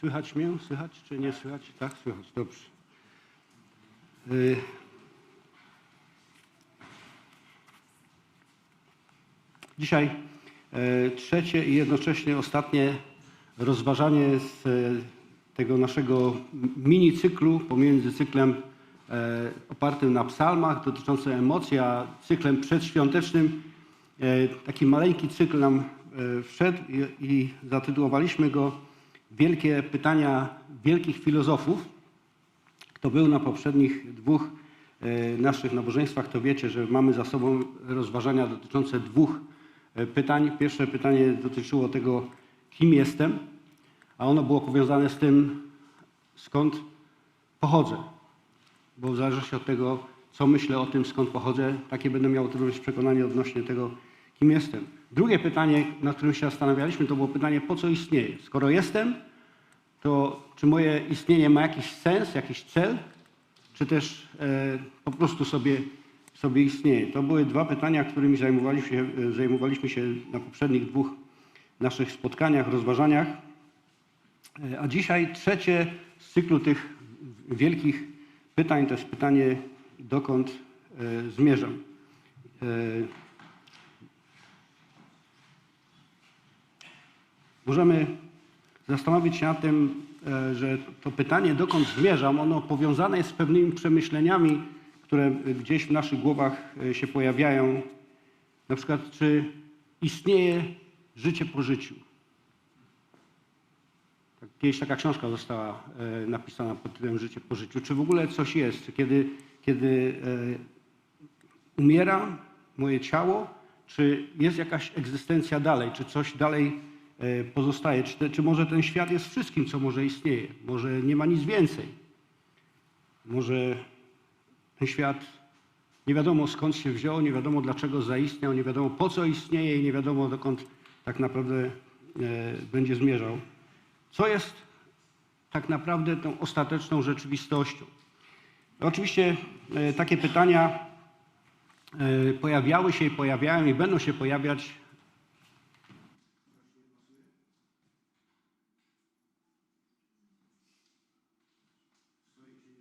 Słychać mnie? Słychać czy nie słychać? Tak, słychać. Dobrze. Y, Dzisiaj e, trzecie i jednocześnie ostatnie rozważanie z e, tego naszego mini cyklu pomiędzy cyklem e, opartym na psalmach dotyczącym emocji, a cyklem przedświątecznym. Taki maleńki cykl nam wszedł i zatytułowaliśmy go Wielkie pytania wielkich filozofów. Kto był na poprzednich dwóch e, naszych nabożeństwach, to wiecie, że mamy za sobą rozważania dotyczące dwóch e, pytań. Pierwsze pytanie dotyczyło tego, kim jestem, a ono było powiązane z tym, skąd pochodzę. Bo w zależności od tego, co myślę o tym, skąd pochodzę, takie będę miał również przekonanie odnośnie tego, kim jestem. Drugie pytanie, nad którym się zastanawialiśmy, to było pytanie, po co istnieję? Skoro jestem, to czy moje istnienie ma jakiś sens, jakiś cel, czy też e, po prostu sobie, sobie istnieje? To były dwa pytania, którymi zajmowaliśmy się, e, zajmowaliśmy się na poprzednich dwóch naszych spotkaniach, rozważaniach. E, A dzisiaj trzecie z cyklu tych wielkich pytań to jest pytanie, dokąd e, zmierzam. E, Możemy zastanowić się nad tym, e, że to pytanie, dokąd zmierzam, ono powiązane jest z pewnymi przemyśleniami, które gdzieś w naszych głowach e, się pojawiają. Na przykład, czy istnieje życie po życiu? Tak, Kiedyś taka książka została e, napisana pod tytułem Życie po życiu. Czy w ogóle coś jest? Kiedy, kiedy umiera moje ciało, czy jest jakaś egzystencja dalej? Czy coś dalej pozostaje? Czy, te, czy może ten świat jest wszystkim, co może istnieje? Może nie ma nic więcej? Może ten świat nie wiadomo skąd się wziął, nie wiadomo dlaczego zaistniał, nie wiadomo po co istnieje i nie wiadomo dokąd tak naprawdę e, będzie zmierzał. Co jest tak naprawdę tą ostateczną rzeczywistością? Oczywiście e, takie pytania e, pojawiały się i pojawiają i będą się pojawiać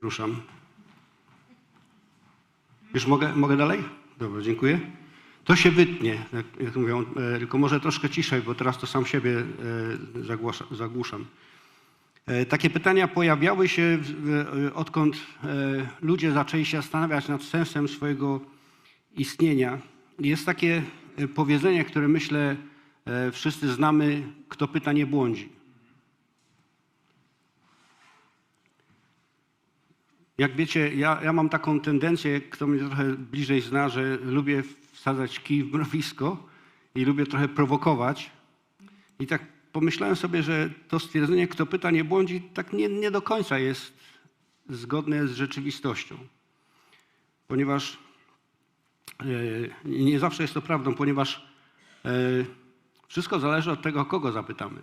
Ruszam. Już mogę, mogę dalej? Dobra, dziękuję. To się wytnie, jak, jak mówią, e, tylko może troszkę ciszej, bo teraz to sam siebie e, zagłuszam. E, Takie pytania pojawiały się, odkąd ludzie zaczęli się zastanawiać nad sensem swojego istnienia. Jest takie powiedzenie, które myślę wszyscy znamy, kto pyta nie błądzi. Jak wiecie, ja, ja mam taką tendencję, kto mnie trochę bliżej zna, że lubię wsadzać kij w mrowisko i lubię trochę prowokować. I tak pomyślałem sobie, że to stwierdzenie, kto pyta nie błądzi, tak nie, nie do końca jest zgodne z rzeczywistością. Ponieważ e, nie zawsze jest to prawdą, ponieważ e, wszystko zależy od tego, kogo zapytamy.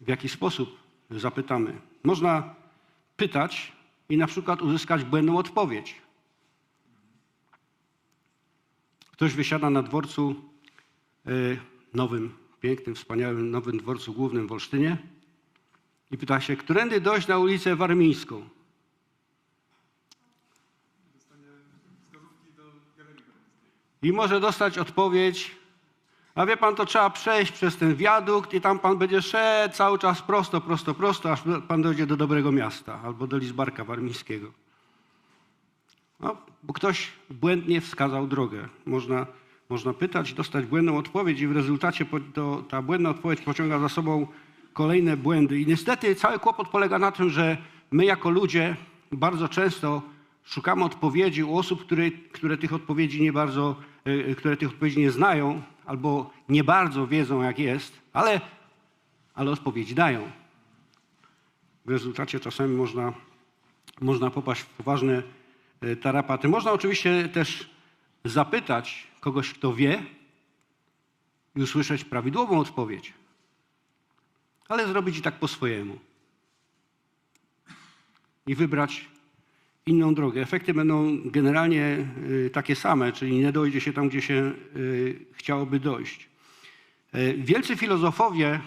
w jaki sposób zapytamy. Można pytać i na przykład uzyskać błędną odpowiedź. Ktoś wysiada na dworcu y, nowym, pięknym, wspaniałym nowym dworcu głównym w Olsztynie i pyta się, którędy dojść na ulicę Warmińską? I może dostać odpowiedź, a wie pan, to trzeba przejść przez ten wiadukt i tam pan będzie szedł cały czas prosto, prosto, prosto, aż pan dojdzie do dobrego miasta albo do Lizbarka Warmińskiego. No, bo ktoś błędnie wskazał drogę. Można, można pytać, dostać błędną odpowiedź i w rezultacie to, ta błędna odpowiedź pociąga za sobą kolejne błędy. I niestety cały kłopot polega na tym, że my jako ludzie bardzo często szukamy odpowiedzi u osób, które, które tych odpowiedzi nie bardzo, które tych odpowiedzi nie znają albo nie bardzo wiedzą jak jest, ale, ale odpowiedzi dają. W rezultacie czasami można, można popaść w poważne e, tarapaty. Można oczywiście też zapytać kogoś, kto wie i usłyszeć prawidłową odpowiedź, ale zrobić i tak po swojemu. I wybrać inną drogę. Efekty będą generalnie y, takie same, czyli nie dojdzie się tam, gdzie się y, chciałoby dojść. E, Wielcy filozofowie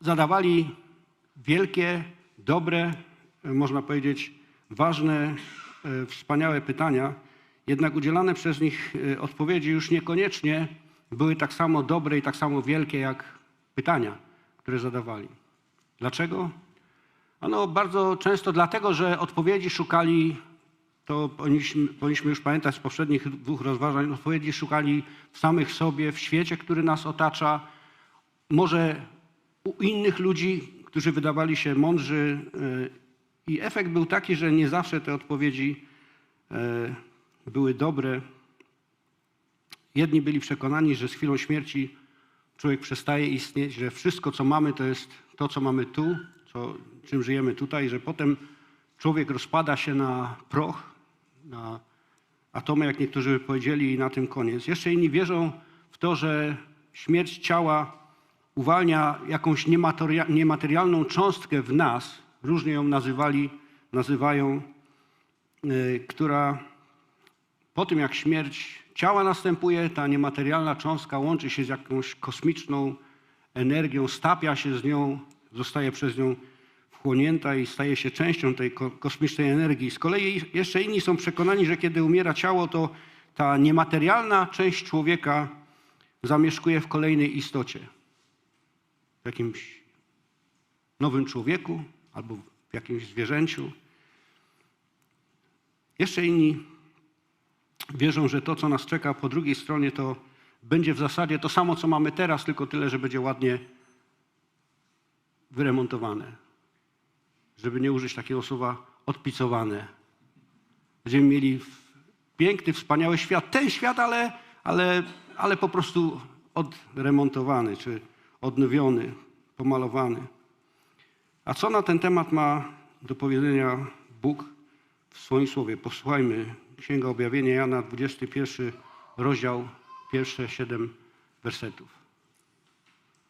zadawali wielkie, dobre, można powiedzieć ważne, wspaniałe pytania, jednak udzielane przez nich odpowiedzi już niekoniecznie były tak samo dobre i tak samo wielkie jak pytania, które zadawali. Dlaczego? Ano bardzo często dlatego, że odpowiedzi szukali, to powinniśmy, powinniśmy już pamiętać z poprzednich dwóch rozważań, odpowiedzi szukali w samych sobie, w świecie, który nas otacza, może u innych ludzi, którzy wydawali się mądrzy. e, I efekt był taki, że nie zawsze te odpowiedzi e, były dobre. Jedni byli przekonani, że z chwilą śmierci człowiek przestaje istnieć, że wszystko, co mamy, to jest to, co mamy tu, co, czym żyjemy tutaj, że potem człowiek rozpada się na proch, na atomy, jak niektórzy powiedzieli, i na tym koniec. Jeszcze inni wierzą w to, że śmierć ciała uwalnia jakąś niemateria- niematerialną cząstkę w nas, różnie ją nazywali, nazywają, y, która po tym jak śmierć ciała następuje, ta niematerialna cząstka łączy się z jakąś kosmiczną energią, stapia się z nią, zostaje przez nią wchłonięta i staje się częścią tej ko- kosmicznej energii. Z kolei jeszcze inni są przekonani, że kiedy umiera ciało, to ta niematerialna część człowieka zamieszkuje w kolejnej istocie. W jakimś nowym człowieku albo w jakimś zwierzęciu. Jeszcze inni wierzą, że to, co nas czeka po drugiej stronie, to będzie w zasadzie to samo, co mamy teraz, tylko tyle, że będzie ładnie wyremontowane. Żeby nie użyć takiego słowa odpicowane. Będziemy mieli piękny, wspaniały świat. Ten świat, ale, ale, ale po prostu odremontowany, czy odnowiony, pomalowany. A co na ten temat ma do powiedzenia Bóg w swoim słowie? Posłuchajmy. Księga Objawienia Jana, 21 rozdział, pierwsze siedem wersetów.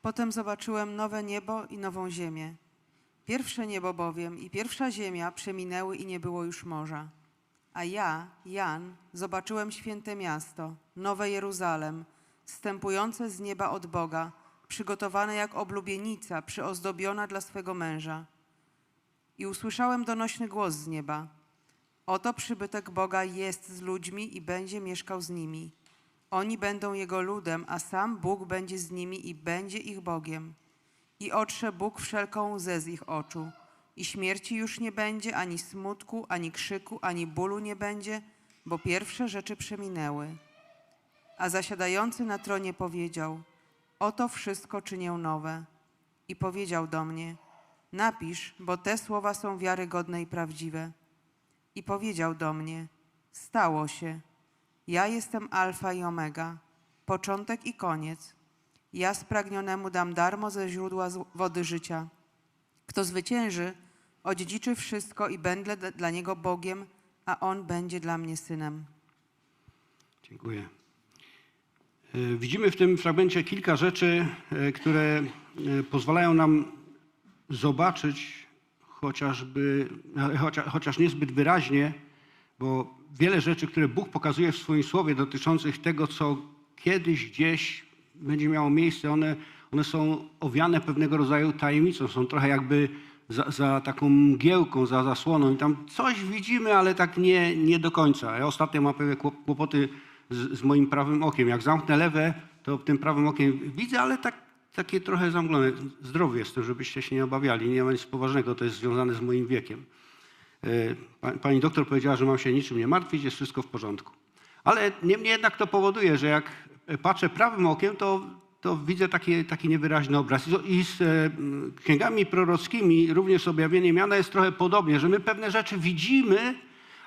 Potem zobaczyłem nowe niebo i nową ziemię. Pierwsze niebo bowiem i pierwsza ziemia przeminęły i nie było już morza. A ja, Jan, zobaczyłem święte miasto, nowe Jeruzalem, stępujące z nieba od Boga, przygotowane jak oblubienica, przyozdobiona dla swego męża. I usłyszałem donośny głos z nieba. Oto przybytek Boga jest z ludźmi i będzie mieszkał z nimi. Oni będą Jego ludem, a sam Bóg będzie z nimi i będzie ich Bogiem. I otrze Bóg wszelką łzę z ich oczu. I śmierci już nie będzie, ani smutku, ani krzyku, ani bólu nie będzie, bo pierwsze rzeczy przeminęły. A zasiadający na tronie powiedział, oto wszystko czynię nowe. I powiedział do mnie, napisz, bo te słowa są wiarygodne i prawdziwe. I powiedział do mnie, stało się. Ja jestem Alfa i Omega, początek i koniec. Ja spragnionemu dam darmo ze źródła wody życia. Kto zwycięży, odziedziczy wszystko i będę dla niego Bogiem, a on będzie dla mnie synem. Dziękuję. E, Widzimy w tym fragmencie kilka rzeczy, e, które e, pozwalają nam zobaczyć chociażby, chociaż, chociaż niezbyt wyraźnie, bo wiele rzeczy, które Bóg pokazuje w swoim słowie dotyczących tego, co kiedyś gdzieś będzie miało miejsce, one, one są owiane pewnego rodzaju tajemnicą, są trochę jakby za, za taką mgiełką, za zasłoną i tam coś widzimy, ale tak nie, nie do końca. Ja ostatnio mam pewne kłop- kłopoty z, z moim prawym okiem. Jak zamknę lewe, to tym prawym okiem widzę, ale tak, takie trochę zamglone. Zdrowy jestem, żebyście się nie obawiali. Nie ma nic poważnego, to jest związane z moim wiekiem. E, pa- Pani doktor powiedziała, że mam się niczym nie martwić, jest wszystko w porządku. Ale niemniej jednak to powoduje, że jak patrzę prawym okiem, to, to widzę taki, taki niewyraźny obraz. I- z e, księgami prorockimi, również objawieniem Jana jest trochę podobnie, że my pewne rzeczy widzimy,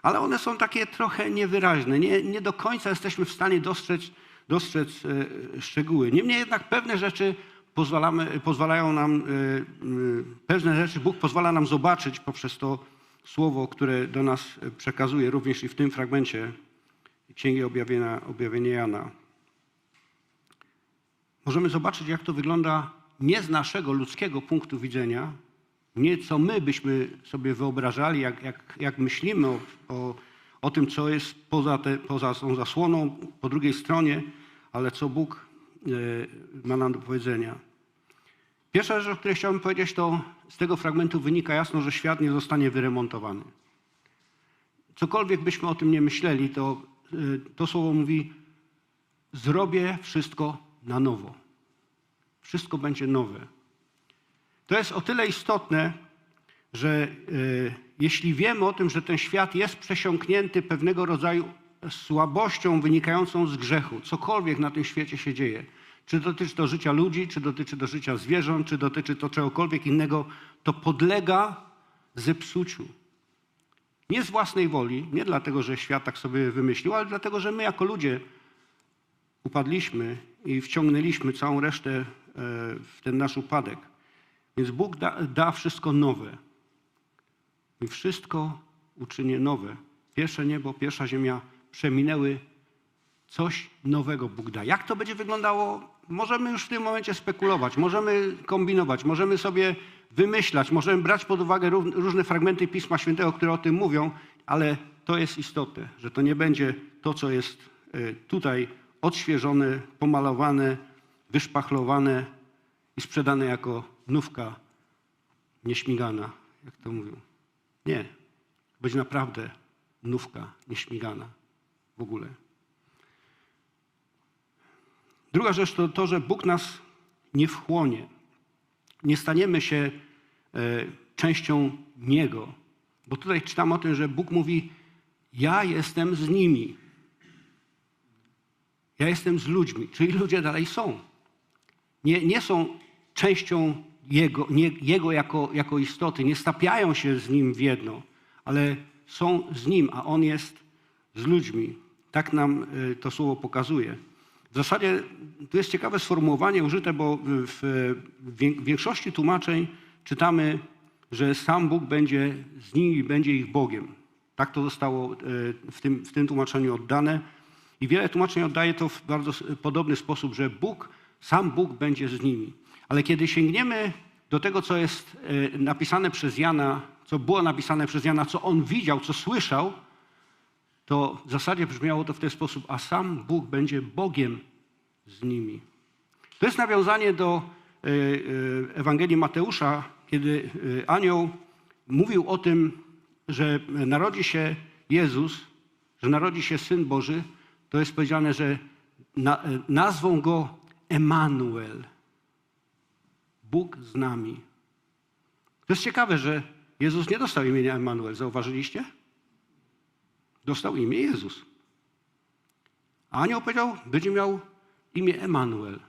ale one są takie trochę niewyraźne. Nie, nie do końca jesteśmy w stanie dostrzec, dostrzec e, szczegóły. Niemniej jednak pewne rzeczy pozwalamy, pozwalają nam, e, pewne rzeczy Bóg pozwala nam zobaczyć poprzez to słowo, które do nas e, przekazuje, również i w tym fragmencie Księgi Objawienia, Objawienia Jana. Możemy zobaczyć, jak to wygląda nie z naszego ludzkiego punktu widzenia, nie co my byśmy sobie wyobrażali, jak, jak, jak myślimy o, o, o tym, co jest poza, te, poza tą zasłoną, po drugiej stronie, ale co Bóg e, ma nam do powiedzenia. Pierwsza rzecz, o której chciałbym powiedzieć, to z tego fragmentu wynika jasno, że świat nie zostanie wyremontowany. Cokolwiek byśmy o tym nie myśleli, to y, to słowo mówi: zrobię wszystko na nowo. Wszystko będzie nowe. To jest o tyle istotne, że y, jeśli wiemy o tym, że ten świat jest przesiąknięty pewnego rodzaju słabością wynikającą z grzechu, cokolwiek na tym świecie się dzieje, czy dotyczy to życia ludzi, czy dotyczy to życia zwierząt, czy dotyczy to czegokolwiek innego, to podlega zepsuciu. Nie z własnej woli, nie dlatego, że świat tak sobie wymyślił, ale dlatego, że my jako ludzie upadliśmy i wciągnęliśmy całą resztę e, w ten nasz upadek. Więc Bóg da, da wszystko nowe. I wszystko uczynię nowe. Pierwsze niebo, pierwsza ziemia przeminęły. Coś nowego Bóg da. Jak to będzie wyglądało? Możemy już w tym momencie spekulować, możemy kombinować, możemy sobie wymyślać, możemy brać pod uwagę różne fragmenty Pisma Świętego, które o tym mówią, ale to jest istotne, że to nie będzie to, co jest e, tutaj odświeżone, pomalowane, wyszpachlowane i sprzedane jako nówka nieśmigana, jak to mówią. Nie. Będzie naprawdę nówka nieśmigana w ogóle. Druga rzecz to to, że Bóg nas nie wchłonie. Nie staniemy się e, częścią Niego. Bo tutaj czytam o tym, że Bóg mówi: Ja jestem z nimi. Ja jestem z ludźmi, czyli ludzie dalej są. Nie, nie są częścią Jego, nie, jego jako, jako istoty, nie stapiają się z Nim w jedno, ale są z Nim, a On jest z ludźmi. Tak nam y, to słowo pokazuje. W zasadzie tu jest ciekawe sformułowanie użyte, bo w w wię- większości tłumaczeń czytamy, że sam Bóg będzie z nimi, będzie ich Bogiem. Tak to zostało y, w tym, w tym tłumaczeniu oddane. I wiele tłumaczeń oddaje to w bardzo podobny sposób, że Bóg, sam Bóg będzie z nimi. Ale kiedy sięgniemy do tego, co jest y, napisane przez Jana, co było napisane przez Jana, co on widział, co słyszał, to w zasadzie brzmiało to w ten sposób, a sam Bóg będzie Bogiem z nimi. To jest nawiązanie do y, y, Ewangelii Mateusza, kiedy anioł mówił o tym, że narodzi się Jezus, że narodzi się Syn Boży, to jest powiedziane, że na, y, nazwą go Emanuel. Bóg z nami. To jest ciekawe, że Jezus nie dostał imienia Emanuel. Zauważyliście? Dostał imię Jezus. A anioł powiedział, będzie miał imię Emanuel.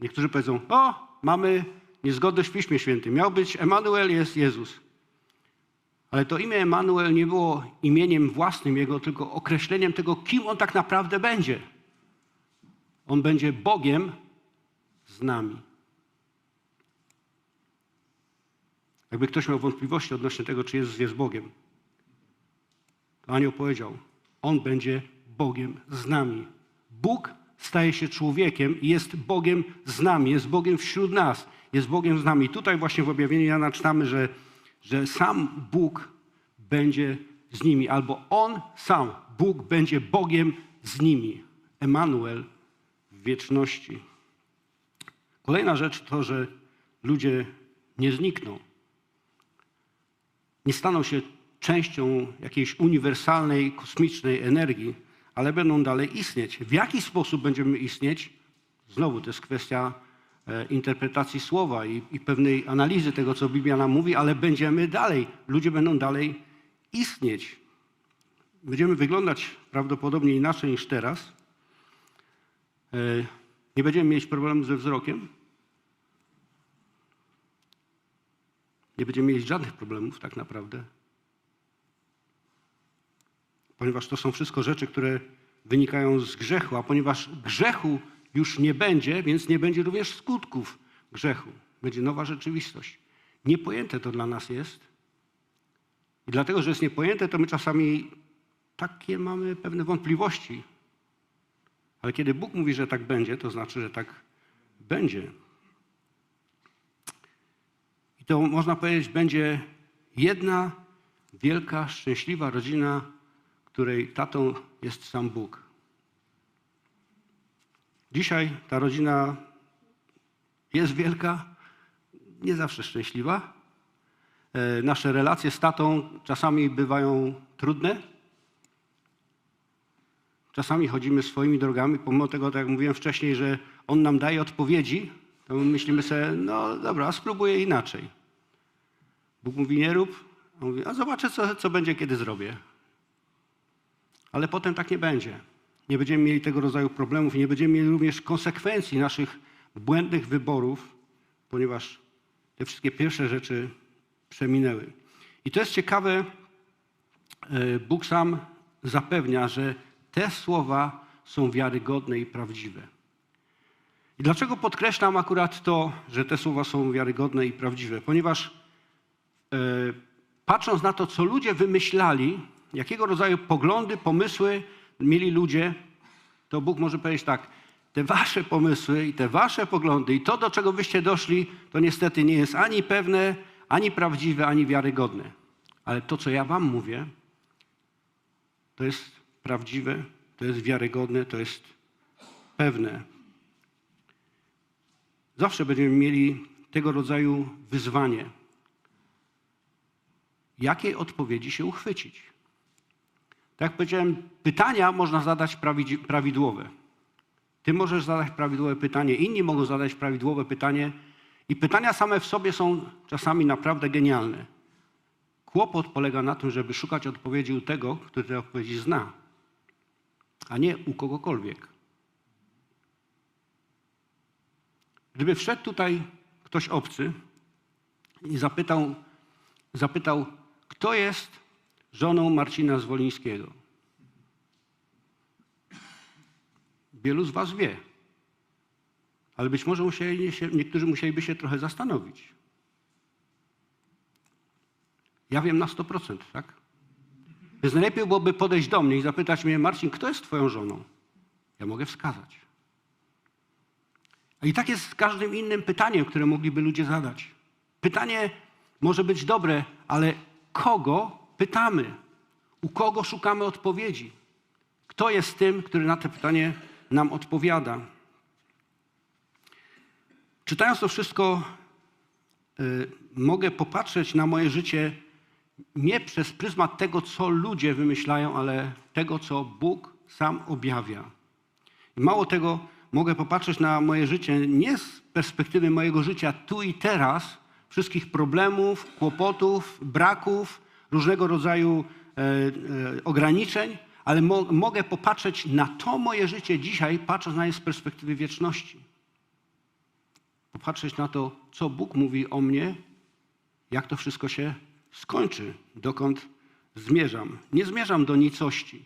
Niektórzy powiedzą, o, mamy niezgodność w Piśmie Świętym. Miał być Emanuel, jest Jezus. Ale to imię Emanuel nie było imieniem własnym Jego, tylko określeniem tego, kim On tak naprawdę będzie. On będzie Bogiem z nami. Jakby ktoś miał wątpliwości odnośnie tego, czy Jezus jest Bogiem, to anioł powiedział, On będzie Bogiem z nami. Bóg staje się człowiekiem i jest Bogiem z nami, jest Bogiem wśród nas, jest Bogiem z nami. Tutaj właśnie w objawieniu Jana czytamy, że, że sam Bóg będzie z nimi, albo On sam, Bóg będzie Bogiem z nimi. Emanuel w wieczności. Kolejna rzecz to, że ludzie nie znikną nie staną się częścią jakiejś uniwersalnej, kosmicznej energii, ale będą dalej istnieć. W jaki sposób będziemy istnieć? Znowu to jest kwestia interpretacji słowa i, i pewnej analizy tego, co Biblia nam mówi, ale będziemy dalej, ludzie będą dalej istnieć. Będziemy wyglądać prawdopodobnie inaczej niż teraz. E, Nie będziemy mieć problemu ze wzrokiem. Nie będziemy mieć żadnych problemów tak naprawdę. Ponieważ to są wszystko rzeczy, które wynikają z grzechu, a ponieważ grzechu już nie będzie, więc nie będzie również skutków grzechu. Będzie nowa rzeczywistość. Niepojęte to dla nas jest. I dlatego, że jest niepojęte, to my czasami takie mamy pewne wątpliwości. Ale kiedy Bóg mówi, że tak będzie, to znaczy, że tak będzie. I to można powiedzieć, będzie jedna wielka, szczęśliwa rodzina, której tatą jest sam Bóg. Dzisiaj ta rodzina jest wielka, nie zawsze szczęśliwa. E, Nasze relacje z tatą czasami bywają trudne. Czasami chodzimy swoimi drogami, pomimo tego, tak jak mówiłem wcześniej, że on nam daje odpowiedzi, to my myślimy sobie, no dobra, spróbuję inaczej. Bóg mówi, nie rób, a mówi, a zobaczę, co, co będzie, kiedy zrobię. Ale potem tak nie będzie. Nie będziemy mieli tego rodzaju problemów i nie będziemy mieli również konsekwencji naszych błędnych wyborów, ponieważ te wszystkie pierwsze rzeczy przeminęły. I to jest ciekawe, e, Bóg sam zapewnia, że te słowa są wiarygodne i prawdziwe. I dlaczego podkreślam akurat to, że te słowa są wiarygodne i prawdziwe? Ponieważ e, patrząc na to, co ludzie wymyślali, jakiego rodzaju poglądy, pomysły mieli ludzie, to Bóg może powiedzieć tak, te wasze pomysły i te wasze poglądy i to, do czego wyście doszli, to niestety nie jest ani pewne, ani prawdziwe, ani wiarygodne. Ale to, co ja wam mówię, to jest prawdziwe, to jest wiarygodne, to jest pewne. Zawsze będziemy mieli tego rodzaju wyzwanie. Jakiej odpowiedzi się uchwycić? Tak jak powiedziałem, pytania można zadać prawidłowe. Ty możesz zadać prawidłowe pytanie, inni mogą zadać prawidłowe pytanie, i pytania same w sobie są czasami naprawdę genialne. Kłopot polega na tym, żeby szukać odpowiedzi u tego, który te odpowiedzi zna, a nie u kogokolwiek. Gdyby wszedł tutaj ktoś obcy i zapytał, zapytał kto jest żoną Marcina Zwolińskiego? Wielu z was wie. Ale być może musieli się, niektórzy musieliby się trochę zastanowić. Ja wiem na 100%, tak? Więc najlepiej byłoby podejść do mnie i zapytać mnie, Marcin, kto jest twoją żoną? Ja mogę wskazać. I tak jest z każdym innym pytaniem, które mogliby ludzie zadać. Pytanie może być dobre, ale kogo pytamy? U kogo szukamy odpowiedzi? Kto jest tym, który na to pytanie nam odpowiada? Czytając to wszystko, y, mogę popatrzeć na moje życie nie przez pryzmat tego, co ludzie wymyślają, ale tego, co Bóg sam objawia. I mało tego, mogę popatrzeć na moje życie nie z perspektywy mojego życia tu i teraz, wszystkich problemów, kłopotów, braków, różnego rodzaju e, e, ograniczeń, ale mo mogę popatrzeć na to moje życie dzisiaj, patrząc na nie z perspektywy wieczności. Popatrzeć na to, co Bóg mówi o mnie, jak to wszystko się skończy, dokąd zmierzam. Nie zmierzam do nicości.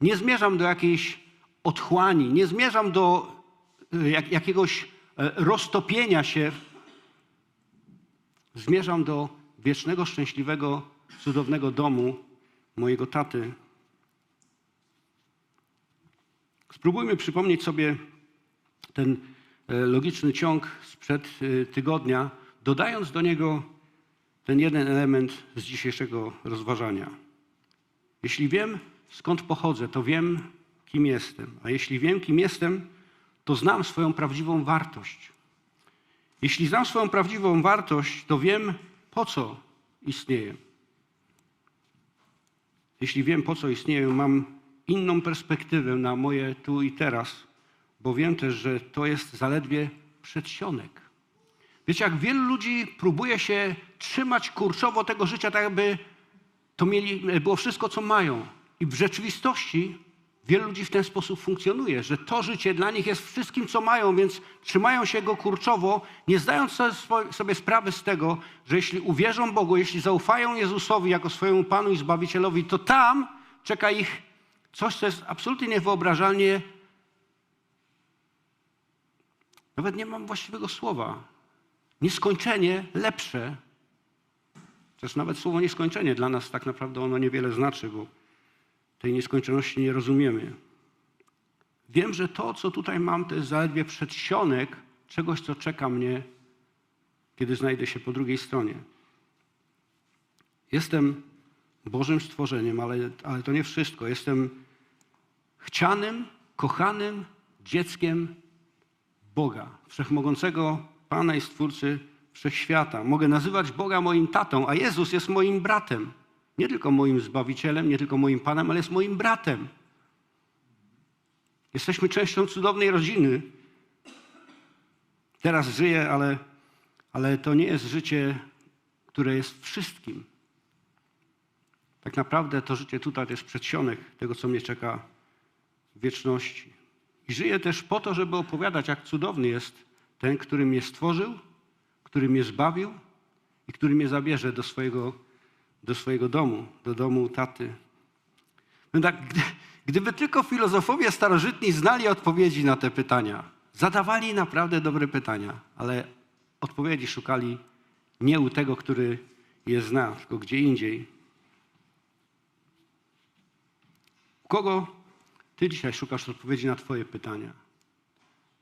Nie zmierzam do jakiejś otchłani, nie zmierzam do e, jak, jakiegoś e, roztopienia się. Zmierzam do wiecznego, szczęśliwego, cudownego domu mojego taty. Spróbujmy przypomnieć sobie ten e, logiczny ciąg sprzed e, tygodnia, dodając do niego ten jeden element z dzisiejszego rozważania. Jeśli wiem, skąd pochodzę, to wiem, kim jestem. A jeśli wiem, kim jestem, to znam swoją prawdziwą wartość. Jeśli znam swoją prawdziwą wartość, to wiem, po co istnieję. Jeśli wiem, po co istnieję, mam inną perspektywę na moje tu i teraz, bo wiem też, że to jest zaledwie przedsionek. Wiecie, jak wielu ludzi próbuje się trzymać kurczowo tego życia, tak jakby to mieli, było wszystko, co mają. I w rzeczywistości wielu ludzi w ten sposób funkcjonuje, że to życie dla nich jest wszystkim, co mają, więc trzymają się go kurczowo, nie zdając sobie- sprawy z tego, że jeśli uwierzą Bogu, jeśli zaufają Jezusowi jako swojemu Panu i Zbawicielowi, to tam czeka ich coś, co jest absolutnie niewyobrażalnie. Nawet nie mam właściwego słowa. Nieskończenie lepsze. Chociaż nawet słowo nieskończenie dla nas tak naprawdę ono niewiele znaczy, bo tej nieskończoności nie rozumiemy. Wiem, że to, co tutaj mam, to jest zaledwie przedsionek czegoś, co czeka mnie, kiedy znajdę się po drugiej stronie. Jestem Bożym stworzeniem, ale, ale to nie wszystko. Jestem chcianym, kochanym dzieckiem Boga, wszechmogącego Pana i Stwórcy wszechświata. Mogę nazywać Boga moim tatą, a Jezus jest moim bratem. Nie tylko moim zbawicielem, nie tylko moim panem, ale jest moim bratem. Jesteśmy częścią cudownej rodziny. Teraz żyję, ale, ale to nie jest życie, które jest wszystkim. Tak naprawdę to życie tutaj to jest przedsionek tego, co mnie czeka w wieczności. I żyję też po to, żeby opowiadać, jak cudowny jest ten, który mnie stworzył, który mnie zbawił i który mnie zabierze do swojego, do swojego domu, do domu taty. No tak, gdy, gdyby tylko filozofowie starożytni znali odpowiedzi na te pytania, zadawali naprawdę dobre pytania, ale odpowiedzi szukali nie u tego, który je zna, tylko gdzie indziej. U kogo ty dzisiaj szukasz odpowiedzi na twoje pytania?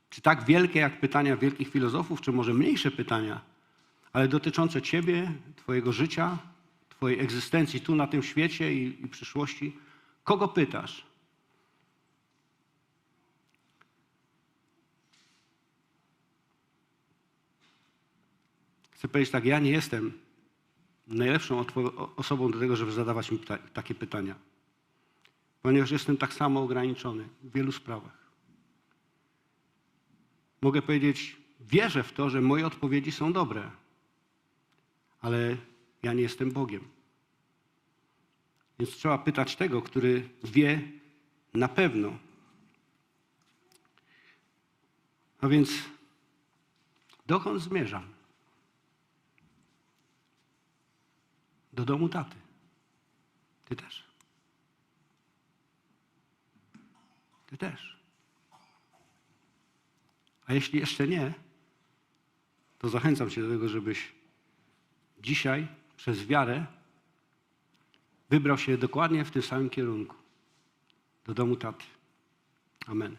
Czy tak wielkie jak pytania wielkich filozofów, czy może mniejsze pytania, ale dotyczące ciebie, twojego życia, twojej egzystencji tu na tym świecie i, i przyszłości? Kogo pytasz? Chcę powiedzieć tak, ja nie jestem najlepszą osobą do tego, żeby zadawać mi takie pytania. Ponieważ jestem tak samo ograniczony w wielu sprawach. Mogę powiedzieć, wierzę w to, że moje odpowiedzi są dobre, ale ja nie jestem Bogiem. Więc trzeba pytać tego, który wie na pewno. A więc dokąd zmierzam? Do domu taty. Ty też. Ty też. A jeśli jeszcze nie, to zachęcam Cię do tego, żebyś dzisiaj przez wiarę wybrał się dokładnie w tym samym kierunku do domu taty. Amen.